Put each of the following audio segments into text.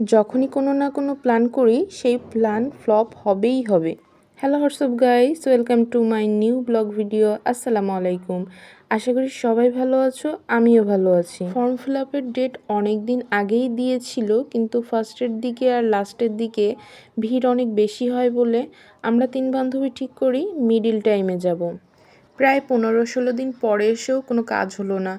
যখনই কোনো না কোনো প্ল্যান করি, সেই প্ল্যান ফ্লপ হবেই হবে। Hello WhatsApp guys welcome to my new blog video আসসালামু আলাইকুম। আশা করি সবাই ভালো আছো, আমিও ভালো আছি। ফর্ম ফিল আপের ডেট অনেক দিন আগেই দিয়েছিল, কিন্তু ফার্স্টের দিকে আর লাস্টের দিকে ভিড় অনেক বেশি হয় বলে আমরা তিন বান্ধবী ঠিক করি মিডিল টাইমে যাব। প্রায় পনেরো ষোলো দিন পরে এসেও কোনো কাজ হলো না।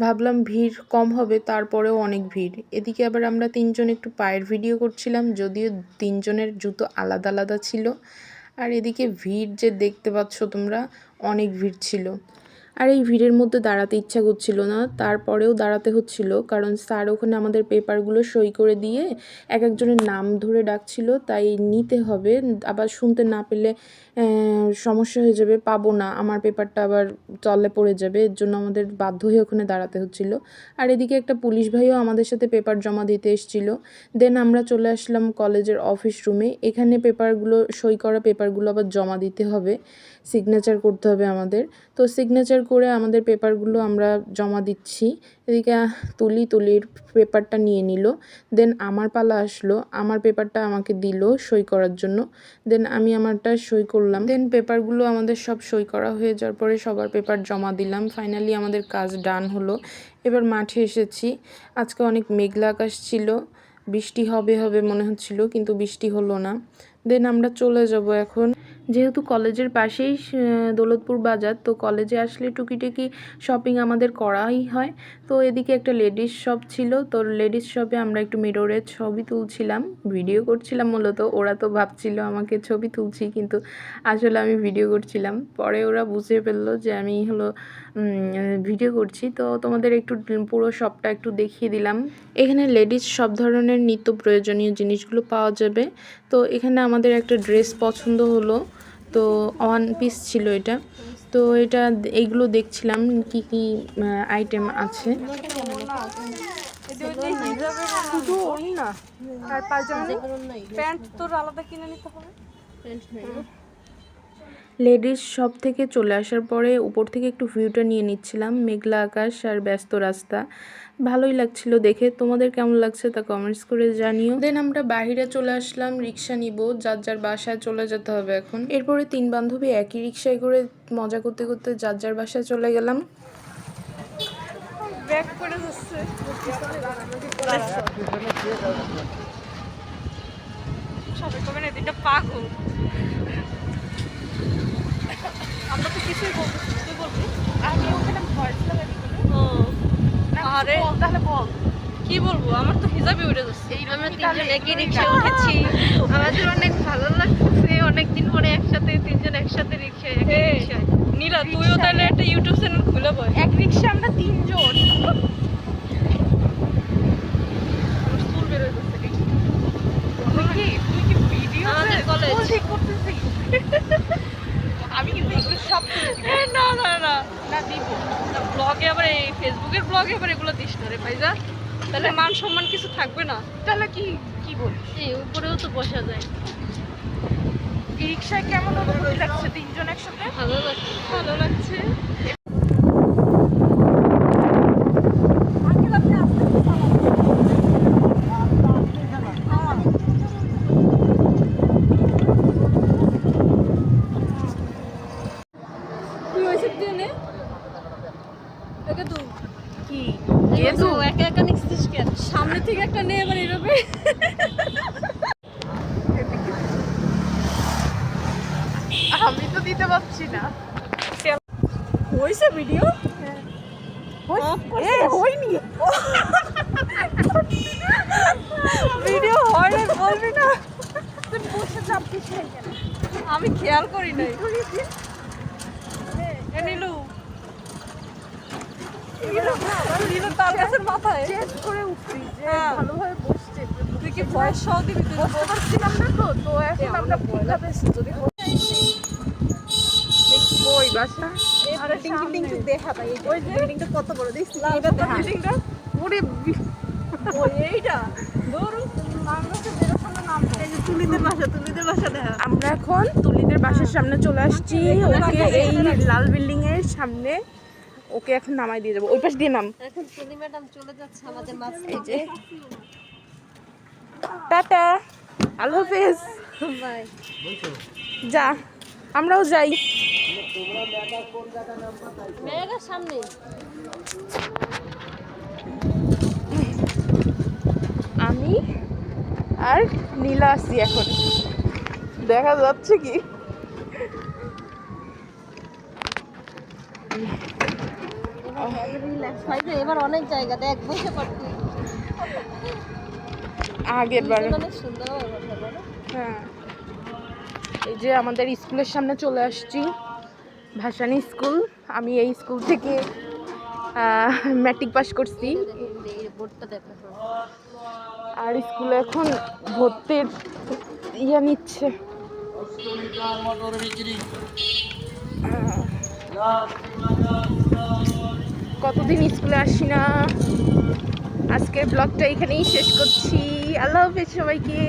ভাবলাম ভিড় কম হবে, তারপরেও অনেক ভিড়। এদিকে আবার আমরা তিনজন একটু পায়ের ভিডিও করছিলাম, যদিও তিনজনের জুতো আলাদা আলাদা ছিল। আর এদিকে ভিড় যে দেখতে পাচ্ছ তোমরা, অনেক ভিড় ছিল। আর এই ভিড়ের মধ্যে দাঁড়াতে ইচ্ছা করছিল না, তারপরেও দাঁড়াতে হচ্ছিল, কারণ স্যার ওখানে আমাদের পেপারগুলো সই করে দিয়ে এক একজনের নাম ধরে ডাকছিল, তাই নিতে হবে, আবার শুনতে না পেলে সমস্যা হয়ে যাবে, পাবো না, আমার পেপারটা আবার চলে পড়ে যাবে, এর জন্য আমাদের বাধ্য হয়ে ওখানে দাঁড়াতে হচ্ছিল। আর এদিকে একটা পুলিশ ভাইও আমাদের সাথে পেপার জমা দিতে এসেছিল। দেন আমরা চলে আসলাম কলেজের অফিস রুমে, এখানে পেপারগুলো, সই করা পেপারগুলো আবার জমা দিতে হবে, সিগনেচার করতে হবে আমাদের। তো সিগনেচার করে আমাদের পেপারগুলো আমরা জমা দিচ্ছি। এদিকে তুলি তুলির পেপারটা নিয়ে নিল। দেন আমার পালা আসলো। আমার পেপারটা আমাকে দিল সই করার জন্য। দেন আমি আমারটা সই করলাম। দেন পেপারগুলো আমাদের সব সই করা হয়ে যাওয়ার পরে সবার পেপার জমা দিলাম। ফাইনালি আমাদের কাজ ডান হলো। এবার মাঠে এসেছি। আজকে অনেক মেঘলা আকাশ ছিল। বৃষ্টি হবে হবে মনে হচ্ছিল, কিন্তু বৃষ্টি হলো না। দেন আমরা চলে যাব এখন। যেহেতু কলেজের পাশেই দৌলতপুর বাজার, তো কলেজে আসলে টুকিটাকি শপিং আমাদের করাই হয়। তো এদিকে একটা লেডিস শপ ছিল, তো লেডিস শপে আমরা একটু মিররের ছবি তুলছিলাম ভিডিও করছিলাম মূলত। ওরা তো ভাবছিল আমাকে ছবি তুলছি, কিন্তু আসলে আমি ভিডিও করছিলাম। পরে ওরা বুঝে ফেলল যে আমি হলো ভিডিও করছি। তো তোমাদের একটু, পুরো শপটা একটু দেখিয়ে দিলাম। এখানে লেডিস সব ধরনের নিত্য প্রয়োজনীয় জিনিসগুলো পাওয়া যাবে। তো এখানে আমাদের একটা ড্রেস পছন্দ হলো। তো ওয়ান পিস ছিল এটা। তো এটা এইগুলো দেখছিলাম কি কি আইটেম আছে। শুধু আর প্যান্ট তোর আলাদা কিনে নিতে হবে? লেডিস শপ থেকে চলে আসার পরে উপর থেকে একটু ভিউটা নিয়ে নিচ্ছিলাম। মেঘলা আকাশ আর ব্যস্ত রাস্তা। ভালোই লাগছিল দেখে। তোমাদের কেমন লাগছে তা কমেন্টস করে জানিও। দেন আমরা বাইরে চলে আসলাম রিক্সা নিব। যার যার বাসায় চলে যেতে হবে এখন। এরপরে তিন বান্ধবী একই রিক্সায় করে মজা করতে করতে যার যার বাসায় চলে গেলাম। ব্যাক করে যাচ্ছে। সবাই কবে না এটা পাগল। তুই বলবি। আমি ওখানে ভয়েস ও আরে। তাহলে বল। কি বলব? আমার তো হিজাবই উড়ে যাচ্ছে। আমরা তিনজন একই রিক্সা উঠেছি। আমাদের অনেক ভালো লাগছে অনেকদিন পরে একসাথে তিনজন একসাথে রিক্সায় নীলা তুইও তাহলে একটা ইউটিউব চ্যানেল খুলে বল। এক রিক্সা আমরা তিনজন আমার চুল বের হয়ে যাচ্ছে দেখি। তুই কি তুই কি ভিডিও আমাদের কলেজ ঠিক করতেছিস আমি কিন্তু এগুলো সব করে দিব। না না না না দিব ব্লগে আবার এই ফেসবুকের ব্লগে আবার এগুলো দিস না রে ভাইজা তাহলে মান সম্মান কিছু থাকবে না। তাহলে কি কি বলিস এই উপরেও তো বসা যায়। রিক্সায় কেমন অনুভূতি লাগছে তিনজন একসাথে? ভালো লাগছে। ভালো লাগছে তুই ওই সাইড দিয়ে নে একে তুই কি এ তো একা একা নিচ্ছিস কেন সামনে থেকে একটা নে এবার এভাবে আমি তো দিতে পারছি না। হয়েছে ভিডিও হয়নি। ভিডিও হয় বলবি না। বসে চাপতিস আমি খেয়াল করি নাই। নীলু। তার কাছের মাথায়। করে উঠছি যে ভালোভাবে বসছে তুই কি ভয়েস সহ দিবি তুই। বসতে পারছিলাম না তো তো এখন আমরা ঠিকাতে যদি ওই বাসা। আরে টিং টিং টিং দেখা ভাই ওই যে? কত বড় এটা তো ওরে ওই এইটা। আমরা এখন তুলিদের বাসার সামনে চলে আসছি। ওকে এই লাল বিল্ডিং এর সামনে। ওকে এখন নামাই দিয়ে যাব ওই পাশ দিয়ে নাম। এখন সুনি ম্যাডাম চলে যাচ্ছে আমাদের মাঝে টাটা। আল্লাহ হাফেজ। যা আমরাও যাই। সামনে। আমি আর নীলা আছি এখন। দেখা যাচ্ছে কি? এবার অনেক জায়গা দেখ বসে পড়তে আগের বার। অনেক সুন্দর হবে কথা বলো হ্যাঁ। এই যে আমাদের স্কুলের সামনে চলে আসছি ভাসানী স্কুল। আমি এই স্কুল থেকে ম্যাট্রিক পাস করছি। আর স্কুলে এখন ভর্তির ইয়ে নিচ্ছে। কতদিন স্কুলে আসি না? আজকের ব্লগটা এখানেই শেষ করছি। আল্লাহ হাফেজ সবাইকে।